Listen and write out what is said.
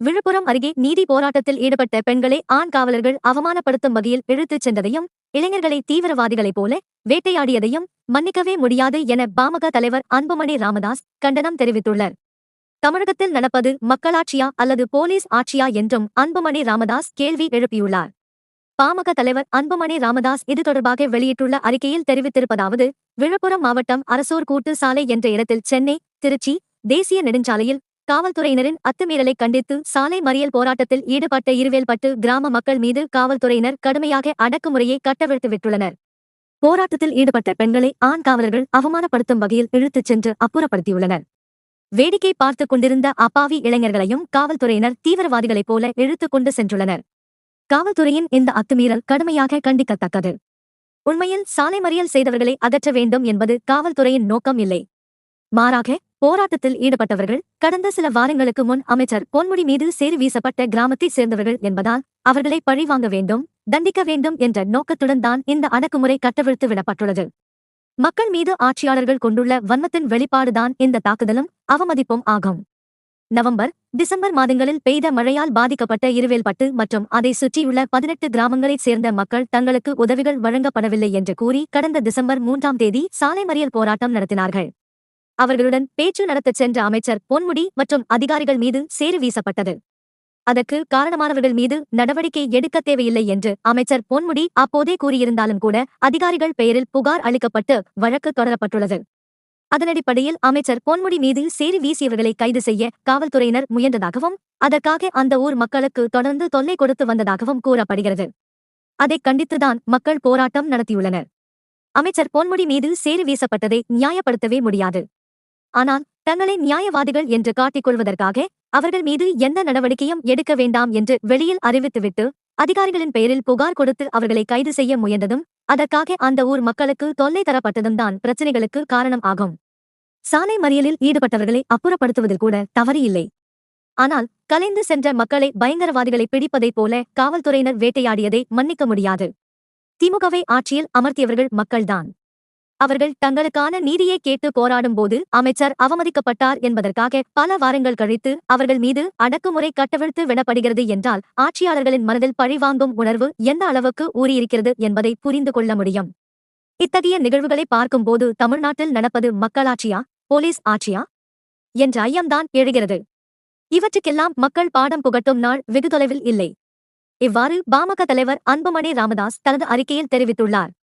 விழுப்புரம் அருகே நீதி போராட்டத்தில் ஈடுபட்ட பெண்களை ஆண் காவலர்கள் அவமானப்படுத்தும் வகையில் இழுத்துச் சென்றதையும் இளைஞர்களை தீவிரவாதிகளைப் போல வேட்டையாடியதையும் மன்னிக்கவே முடியாது என பாமக தலைவர் அன்புமணி ராமதாஸ் கண்டனம் தெரிவித்துள்ளார். தமிழகத்தில் நடப்பது மக்களாட்சியா அல்லது போலீஸ் ஆட்சியா என்றும் அன்புமணி ராமதாஸ் கேள்வி எழுப்பியுள்ளார். பாமக தலைவர் அன்புமணி ராமதாஸ் இது தொடர்பாக வெளியிட்டுள்ள அறிக்கையில் தெரிவித்திருப்பதாவது விழுப்புரம் மாவட்டம் அரசூர் கூட்டு சாலை என்ற இடத்தில் சென்னை திருச்சி தேசிய நெடுஞ்சாலையில் காவல்துறையினரின் அத்துமீறலை கண்டித்து சாலை மறியல் போராட்டத்தில் ஈடுபட்ட இருவேல்பட்டு கிராம மக்கள் மீது காவல்துறையினர் கடுமையாக அடக்குமுறையை கட்டவிழ்த்து விட்டுள்ளனர் போராட்டத்தில் ஈடுபட்ட பெண்களை ஆண் காவலர்கள் அவமானப்படுத்தும் வகையில் இழுத்துச் சென்று அப்புறப்படுத்தியுள்ளனர். வேடிக்கை பார்த்துக் கொண்டிருந்த அப்பாவி இளைஞர்களையும் காவல்துறையினர் தீவிரவாதிகளைப் போல இழுத்துக் கொண்டு சென்றுள்ளனர். காவல்துறையின் இந்த அத்துமீறல் கடுமையாக கண்டிக்கத்தக்கது. உண்மையில் சாலை மறியல் செய்தவர்களை அகற்ற வேண்டும் என்பது காவல்துறையின் நோக்கம் இல்லை. மாறாக போராட்டத்தில் ஈடுபட்டவர்கள் கடந்த சில வாரங்களுக்கு முன் அமைச்சர் பொன்முடி மீது சேறு வீசப்பட்ட கிராமத்தைச் சேர்ந்தவர்கள் என்பதால் அவர்களை பழிவாங்க வேண்டும் தண்டிக்க வேண்டும் என்ற நோக்கத்துடன் தான் இந்த அடக்குமுறை கட்டவிழ்த்து விடப்பட்டுள்ளது. மக்கள் மீது ஆட்சியாளர்கள் கொண்டுள்ள வன்மத்தின் வெளிப்பாடுதான் இந்த தாக்குதலும் அவமதிப்பும் ஆகும். நவம்பர் டிசம்பர் மாதங்களில் பெய்த மழையால் பாதிக்கப்பட்ட இருவேல்பட்டு மற்றும் அதை சுற்றியுள்ள பதினெட்டு கிராமங்களைச் சேர்ந்த மக்கள் தங்களுக்கு உதவிகள் வழங்கப்படவில்லை என்று கூறி கடந்த டிசம்பர் மூன்றாம் தேதி சாலை மறியல் போராட்டம் நடத்தினார்கள். அவர்களுடன் பேச்சு நடத்தச் சென்ற அமைச்சர் பொன்முடி மற்றும் அதிகாரிகள் மீது சேறு வீசப்பட்டது. அதற்கு காரணமானவர்கள் மீது நடவடிக்கை எடுக்க தேவையில்லை என்று அமைச்சர் பொன்முடி அப்போதே கூறியிருந்தாலும் கூட அதிகாரிகள் பெயரில் புகார் அளிக்கப்பட்டு வழக்கு தொடரப்பட்டுள்ளது. அதனடிப்படையில் அமைச்சர் பொன்முடி மீது சேரி வீசியவர்களை கைது செய்ய காவல்துறையினர் முயன்றதாகவும் அதற்காக அந்த ஊர் மக்களுக்கு தொடர்ந்து தொல்லை கொடுத்து வந்ததாகவும் கூறப்படுகிறது. அதைக் கண்டித்துதான் மக்கள் போராட்டம் நடத்தியுள்ளனர். அமைச்சர் பொன்முடி மீது சேறு வீசப்பட்டதை நியாயப்படுத்தவே முடியாது. ஆனால் தங்களை நியாயவாதிகள் என்று காட்டிக் கொள்வதற்காக அவர்கள் மீது எந்த நடவடிக்கையும் எடுக்க வேண்டாம் என்று வெளியில் அறிவித்துவிட்டு அதிகாரிகளின் பெயரில் புகார் கொடுத்து அவர்களை கைது செய்ய முயன்றதும் அதற்காக அந்த ஊர் மக்களுக்கு தொல்லை தரப்பட்டதும் தான் பிரச்சனைகளுக்கு காரணம் ஆகும். சாலை மறியலில் ஈடுபட்டவர்களை அப்புறப்படுத்துவதில் கூட தவறு இல்லை ஆனால் கலைந்து சென்ற மக்களை பயங்கரவாதிகளை பிடிப்பதைப் போல காவல்துறையினர் வேட்டையாடியதை மன்னிக்க முடியாது. திமுகவை ஆட்சியில் அமர்த்தியவர்கள் மக்கள்தான். அவர்கள் தங்களுக்கான நீதியை கேட்டு போராடும்போது அமைச்சர் அவமதிக்கப்பட்டார் என்பதற்காக பல வாரங்கள் கழித்து அவர்கள் மீது அடக்குமுறை கட்டவிழ்த்து விடப்படுகிறது என்றால் ஆட்சியாளர்களின் மனதில் பழிவாங்கும் உணர்வு எந்த அளவுக்கு ஊறியிருக்கிறது என்பதை புரிந்து கொள்ள முடியும். இத்தகைய நிகழ்வுகளை பார்க்கும்போது தமிழ்நாட்டில் நடப்பது மக்களாட்சியா போலீஸ் ஆட்சியா? என்ற ஐயம்தான் எழுகிறது. இவற்றுக்கெல்லாம் மக்கள் பாடம் புகட்டும் நாள் வெகு தொலைவில் இல்லை. இவ்வாறு பாமக தலைவர் அன்புமணி ராமதாஸ் தனது அறிக்கையில் தெரிவித்துள்ளார்.